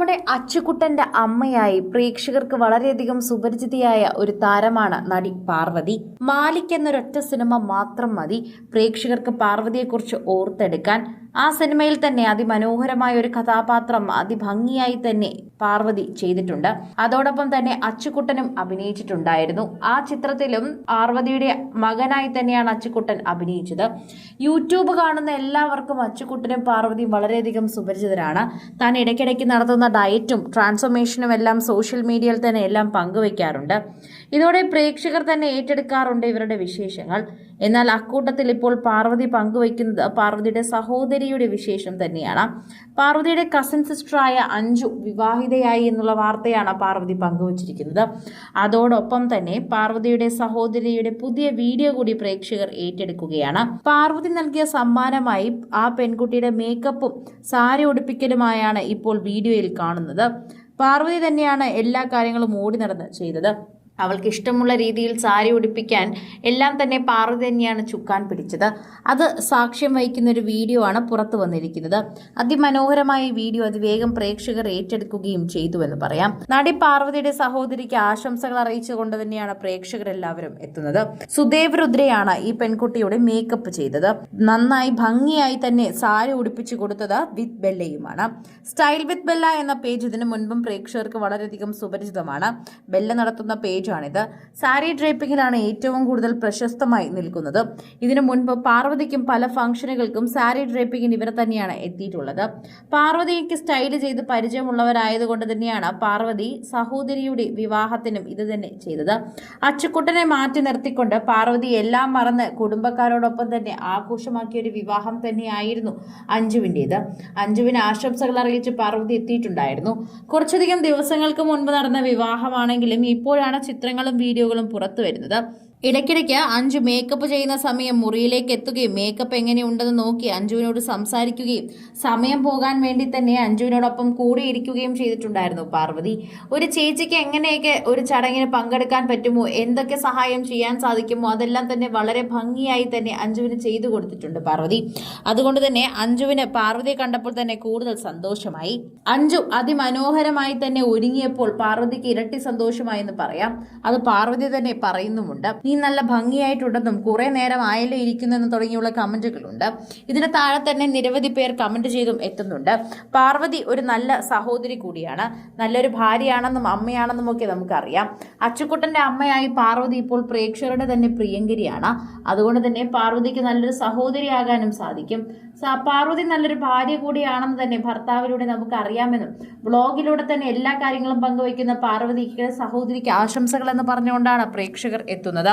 നമ്മുടെ അച്ചുകുട്ടന്റെ അമ്മയായി പ്രേക്ഷകർക്ക് വളരെയധികം സുപരിചിതയായ ഒരു താരമാണ് നടി പാർവതി. മാലിക് എന്നൊരൊറ്റ സിനിമ മാത്രം മതി. പ്രേക്ഷകർക്ക് പാർവതിയെക്കുറിച്ച് ഓർത്തെടുക്കാൻ ആ സിനിമയിൽ തന്നെ അതിമനോഹരമായ ഒരു കഥാപാത്രം അതിഭംഗിയായി തന്നെ പാർവതി ചെയ്തിട്ടുണ്ട്. അതോടൊപ്പം തന്നെ അച്ചുകുട്ടനും അഭിനയിച്ചിട്ടുണ്ടായിരുന്നു. ആ ചിത്രത്തിലും പാർവതിയുടെ മകനായി തന്നെയാണ് അച്ചുകുട്ടൻ അഭിനയിച്ചത്. യൂട്യൂബ് കാണുന്ന എല്ലാവർക്കും അച്ചുകുട്ടനും പാർവതിയും വളരെയധികം സുപരിചിതരാണ്. താൻ ഇടയ്ക്കിടയ്ക്ക് നടത്തുന്ന ഡയറ്റും ട്രാൻസ്ഫോർമേഷനും എല്ലാം സോഷ്യൽ മീഡിയയിൽ തന്നെ എല്ലാം പങ്കുവയ്ക്കാറുണ്ട് ഇതോടെ പ്രേക്ഷകർ തന്നെ ഏറ്റെടുക്കാറുണ്ട് ഇവരുടെ വിശേഷങ്ങൾ. എന്നാൽ അക്കൂട്ടത്തിൽ ഇപ്പോൾ പാർവതി പങ്കുവയ്ക്കുന്നത് പാർവതിയുടെ സഹോദരിയുടെ വിശേഷം തന്നെയാണ്. പാർവതിയുടെ കസിൻ സിസ്റ്ററായ അഞ്ജു വിവാഹിതയായി എന്നുള്ള വാർത്തയാണ് പാർവതി പങ്കുവച്ചിരിക്കുന്നത്. അതോടൊപ്പം തന്നെ പാർവതിയുടെ സഹോദരിയുടെ പുതിയ വീഡിയോ കൂടി പ്രേക്ഷകർ ഏറ്റെടുക്കുകയാണ്. പാർവതി നൽകിയ സമ്മാനമായി ആ പെൺകുട്ടിയുടെ മേക്കപ്പും സാരി ഉടുപ്പിക്കലുമായാണ് ഇപ്പോൾ വീഡിയോയിൽ കാണുന്നത്. പാർവതി തന്നെയാണ് എല്ലാ കാര്യങ്ങളും ഓടി നടന്ന് ചെയ്തത്. അവൾക്ക് ഇഷ്ടമുള്ള രീതിയിൽ സാരി ഉടുപ്പിക്കാൻ എല്ലാം തന്നെ പാറു തന്നെയാണ് ചുക്കാൻ പിടിച്ചത്. അത് സാക്ഷ്യം വഹിക്കുന്ന ഒരു വീഡിയോ ആണ് പുറത്തു വന്നിരിക്കുന്നത്. അതിമനോഹരമായ വീഡിയോ അതിവേഗം പ്രേക്ഷകർ ഏറ്റെടുക്കുകയും ചെയ്തു എന്ന് പറയാം. നടി പാർവതിയുടെ സഹോദരിക്ക് ആശംസകൾ അറിയിച്ചുകൊണ്ട് തന്നെയാണ് പ്രേക്ഷകർ എല്ലാവരും എത്തുന്നത്. സുദേവ് രുദ്രയാണ് ഈ പെൺകുട്ടിയുടെ മേക്കപ്പ് ചെയ്തത്. നന്നായി ഭംഗിയായി തന്നെ സാരി ഉടുപ്പിച്ചു കൊടുത്തത് വിത്ത് ബെല്ലയുമാണ്. സ്റ്റൈൽ വിത്ത് ബെല്ല എന്ന പേജ് ഇതിനു മുൻപും പ്രേക്ഷകർക്ക് വളരെയധികം സുപരിചിതമാണ്. ബെല്ല നടത്തുന്ന പേജാണിത് സാരി ഡ്രേപ്പിങ്ങിലാണ് ഏറ്റവും കൂടുതൽ പ്രശസ്തമായി നിൽക്കുന്നത്. ഇതിനു മുൻപ് പാർവതിക്കും പല ഫംഗ്ഷനുകൾക്കും സാരി ഡ്രേപ്പിങ്ങിന് ഇവർ തന്നെയാണ് എത്തിയിട്ടുള്ളത്. പാർവതിക്ക് സ്റ്റൈൽ ചെയ്ത് പരിചയമുള്ളവരായതുകൊണ്ട് തന്നെയാണ് പാർവതി സഹോദരിയുടെ വിവാഹത്തിനും ഇത് തന്നെ ചെയ്തത്. അച്ചുക്കുട്ടനെ മാറ്റി നിർത്തിക്കൊണ്ട് പാർവതി എല്ലാം മറന്ന് കുടുംബക്കാരോടൊപ്പം തന്നെ ആഘോഷമാക്കിയ ഒരു വിവാഹം തന്നെയായിരുന്നു അഞ്ജുവിന്റേത്. അഞ്ജുവിന് ആശംസകൾ അറിയിച്ച് പാർവതി എത്തിയിട്ടുണ്ടായിരുന്നു. കുറച്ചധികം ദിവസങ്ങൾക്ക് മുൻപ് നടന്ന വിവാഹമാണെങ്കിലും ഇപ്പോഴാണ് ചിത്രങ്ങളും വീഡിയോകളും പുറത്തു വരുന്നത് ഇടയ്ക്കിടയ്ക്ക് അഞ്ജു മേക്കപ്പ് ചെയ്യുന്ന സമയം മുറിയിലേക്ക് എത്തുകയും മേക്കപ്പ് എങ്ങനെയുണ്ടെന്ന് നോക്കി അഞ്ജുവിനോട് സംസാരിക്കുകയും സമയം പോകാൻ വേണ്ടി തന്നെ അഞ്ജുവിനോടൊപ്പം കൂടിയിരിക്കുകയും ചെയ്തിട്ടുണ്ടായിരുന്നു. പാർവതി ഒരു ചേച്ചിക്ക് എങ്ങനെയൊക്കെ ഒരു ചടങ്ങിന് പങ്കെടുക്കാൻ പറ്റുമോ? എന്തൊക്കെ സഹായം ചെയ്യാൻ സാധിക്കുമോ? അതെല്ലാം തന്നെ വളരെ ഭംഗിയായി തന്നെ അഞ്ജുവിന് ചെയ്തു കൊടുത്തിട്ടുണ്ട് പാർവതി. അതുകൊണ്ട് തന്നെ അഞ്ജുവിന് പാർവതിയെ കണ്ടപ്പോൾ തന്നെ കൂടുതൽ സന്തോഷമായി. അഞ്ജു അതിമനോഹരമായി തന്നെ ഒരുങ്ങിയപ്പോൾ പാർവതിക്ക് ഇരട്ടി സന്തോഷമായി എന്ന് പറയാം. അത് പാർവതി തന്നെ പറയുന്നുമുണ്ട്. നീ നല്ല ഭംഗിയായിട്ടുണ്ടെന്നും കുറേ നേരം ആയല്ലേ ഇരിക്കുന്നെന്നും തുടങ്ങിയുള്ള കമന്റുകളുണ്ട്. ഇതിന് താഴെ തന്നെ നിരവധി പേർ കമന്റ് ചെയ്തും എത്തുന്നുണ്ട്. പാർവതി ഒരു നല്ല സഹോദരി കൂടിയാണ്. നല്ലൊരു ഭാര്യയാണെന്നും അമ്മയാണെന്നും ഒക്കെ നമുക്കറിയാം. അച്ചുക്കുട്ടന്റെ അമ്മയായി പാർവതി ഇപ്പോൾ പ്രേക്ഷകരുടെ തന്നെ പ്രിയങ്കരിയാണ്. അതുകൊണ്ട് തന്നെ പാർവതിക്ക് നല്ലൊരു സഹോദരിയാകാനും സാധിക്കും. പാർവതി നല്ലൊരു ഭാര്യ കൂടിയാണെന്ന് തന്നെ ഭർത്താവിലൂടെ നമുക്ക് അറിയാമെന്നും ബ്ലോഗിലൂടെ തന്നെ എല്ലാ കാര്യങ്ങളും പങ്കുവയ്ക്കുന്ന പാർവതിക്ക് സഹോദരിക്ക് ആശംസകൾ എന്ന് പറഞ്ഞുകൊണ്ടാണ് പ്രേക്ഷകർ എത്തുന്നത്.